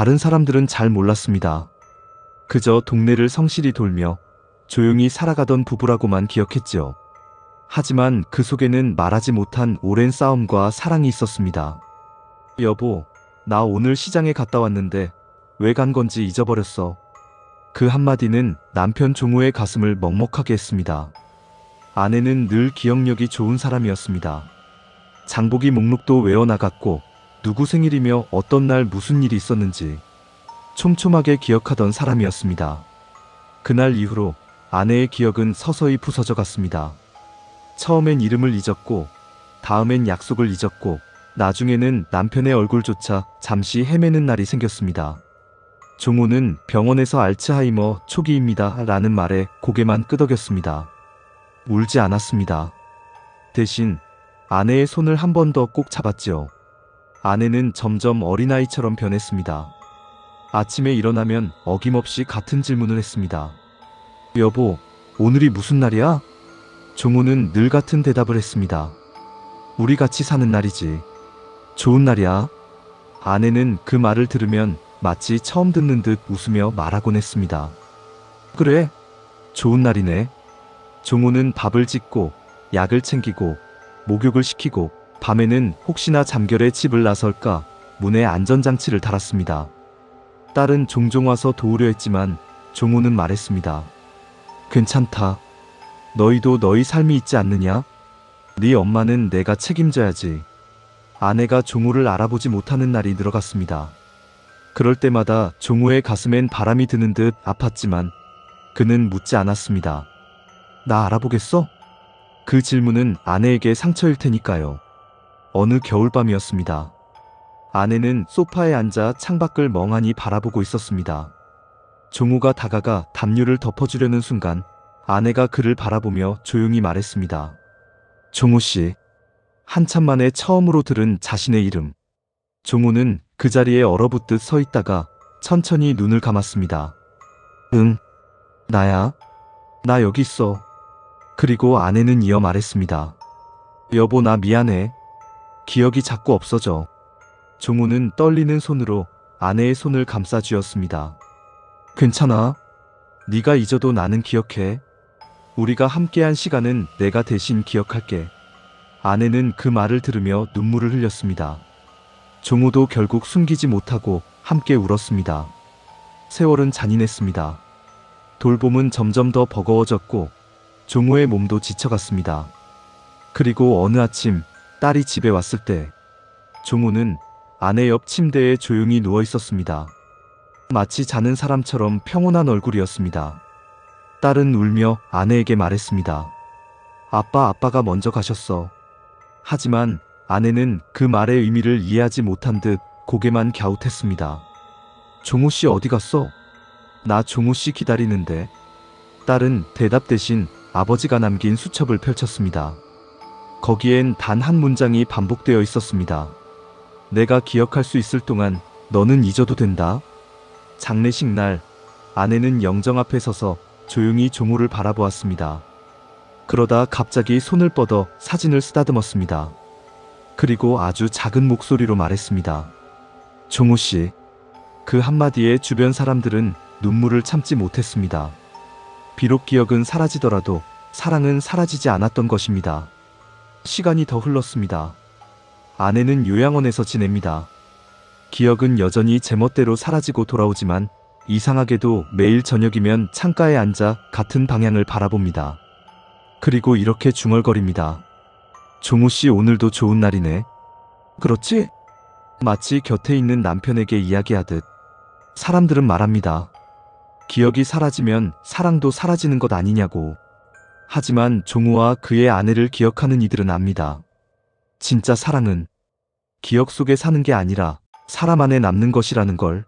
다른 사람들은 잘 몰랐습니다. 그저 동네를 성실히 돌며 조용히 살아가던 부부라고만 기억했지요. 하지만 그 속에는 말하지 못한 오랜 싸움과 사랑이 있었습니다. 여보, 나 오늘 시장에 갔다 왔는데 왜 간 건지 잊어버렸어. 그 한마디는 남편 종우의 가슴을 먹먹하게 했습니다. 아내는 늘 기억력이 좋은 사람이었습니다. 장보기 목록도 외워나갔고 누구 생일이며 어떤 날 무슨 일이 있었는지 촘촘하게 기억하던 사람이었습니다. 그날 이후로 아내의 기억은 서서히 부서져 갔습니다. 처음엔 이름을 잊었고 다음엔 약속을 잊었고 나중에는 남편의 얼굴조차 잠시 헤매는 날이 생겼습니다. 종호는 병원에서 알츠하이머 초기입니다 라는 말에 고개만 끄덕였습니다. 울지 않았습니다. 대신 아내의 손을 한 번 더 꼭 잡았지요. 아내는 점점 어린아이처럼 변했습니다. 아침에 일어나면 어김없이 같은 질문을 했습니다. 여보, 오늘이 무슨 날이야? 종호는 늘 같은 대답을 했습니다. 우리 같이 사는 날이지. 좋은 날이야. 아내는 그 말을 들으면 마치 처음 듣는 듯 웃으며 말하곤 했습니다. 그래, 좋은 날이네. 종호는 밥을 짓고 약을 챙기고 목욕을 시키고 밤에는 혹시나 잠결에 집을 나설까 문에 안전장치를 달았습니다. 딸은 종종 와서 도우려 했지만 종호는 말했습니다. 괜찮다. 너희도 너희 삶이 있지 않느냐? 네 엄마는 내가 책임져야지. 아내가 종호를 알아보지 못하는 날이 늘어갔습니다. 그럴 때마다 종호의 가슴엔 바람이 드는 듯 아팠지만 그는 묻지 않았습니다. 나 알아보겠어? 그 질문은 아내에게 상처일 테니까요. 어느 겨울밤이었습니다. 아내는 소파에 앉아 창밖을 멍하니 바라보고 있었습니다. 종호가 다가가 담요를 덮어주려는 순간 아내가 그를 바라보며 조용히 말했습니다. 종호 씨. 한참 만에 처음으로 들은 자신의 이름. 종호는 그 자리에 얼어붙듯 서 있다가 천천히 눈을 감았습니다. 응. 나야. 나 여기 있어. 그리고 아내는 이어 말했습니다. 여보 나 미안해. 기억이 자꾸 없어져. 종우는 떨리는 손으로 아내의 손을 감싸 쥐었습니다. 괜찮아. 네가 잊어도 나는 기억해. 우리가 함께한 시간은 내가 대신 기억할게. 아내는 그 말을 들으며 눈물을 흘렸습니다. 종우도 결국 숨기지 못하고 함께 울었습니다. 세월은 잔인했습니다. 돌봄은 점점 더 버거워졌고 종우의 몸도 지쳐갔습니다. 그리고 어느 아침 딸이 집에 왔을 때 종우는 아내 옆 침대에 조용히 누워 있었습니다. 마치 자는 사람처럼 평온한 얼굴이었습니다. 딸은 울며 아내에게 말했습니다. 아빠, 아빠가 먼저 가셨어. 하지만 아내는 그 말의 의미를 이해하지 못한 듯 고개만 갸웃했습니다. 종우 씨 어디 갔어? 나 종우 씨 기다리는데. 딸은 대답 대신 아버지가 남긴 수첩을 펼쳤습니다. 거기엔 단 한 문장이 반복되어 있었습니다. 내가 기억할 수 있을 동안 너는 잊어도 된다. 장례식 날 아내는 영정 앞에 서서 조용히 종우를 바라보았습니다. 그러다 갑자기 손을 뻗어 사진을 쓰다듬었습니다. 그리고 아주 작은 목소리로 말했습니다. 종우 씨. 그 한마디에 주변 사람들은 눈물을 참지 못했습니다. 비록 기억은 사라지더라도 사랑은 사라지지 않았던 것입니다. 시간이 더 흘렀습니다. 아내는 요양원에서 지냅니다. 기억은 여전히 제멋대로 사라지고 돌아오지만 이상하게도 매일 저녁이면 창가에 앉아 같은 방향을 바라봅니다. 그리고 이렇게 중얼거립니다. 종우 씨 오늘도 좋은 날이네. 그렇지? 마치 곁에 있는 남편에게 이야기하듯 사람들은 말합니다. 기억이 사라지면 사랑도 사라지는 것 아니냐고. 하지만 종우와 그의 아내를 기억하는 이들은 압니다. 진짜 사랑은 기억 속에 사는 게 아니라 사람 안에 남는 것이라는 걸.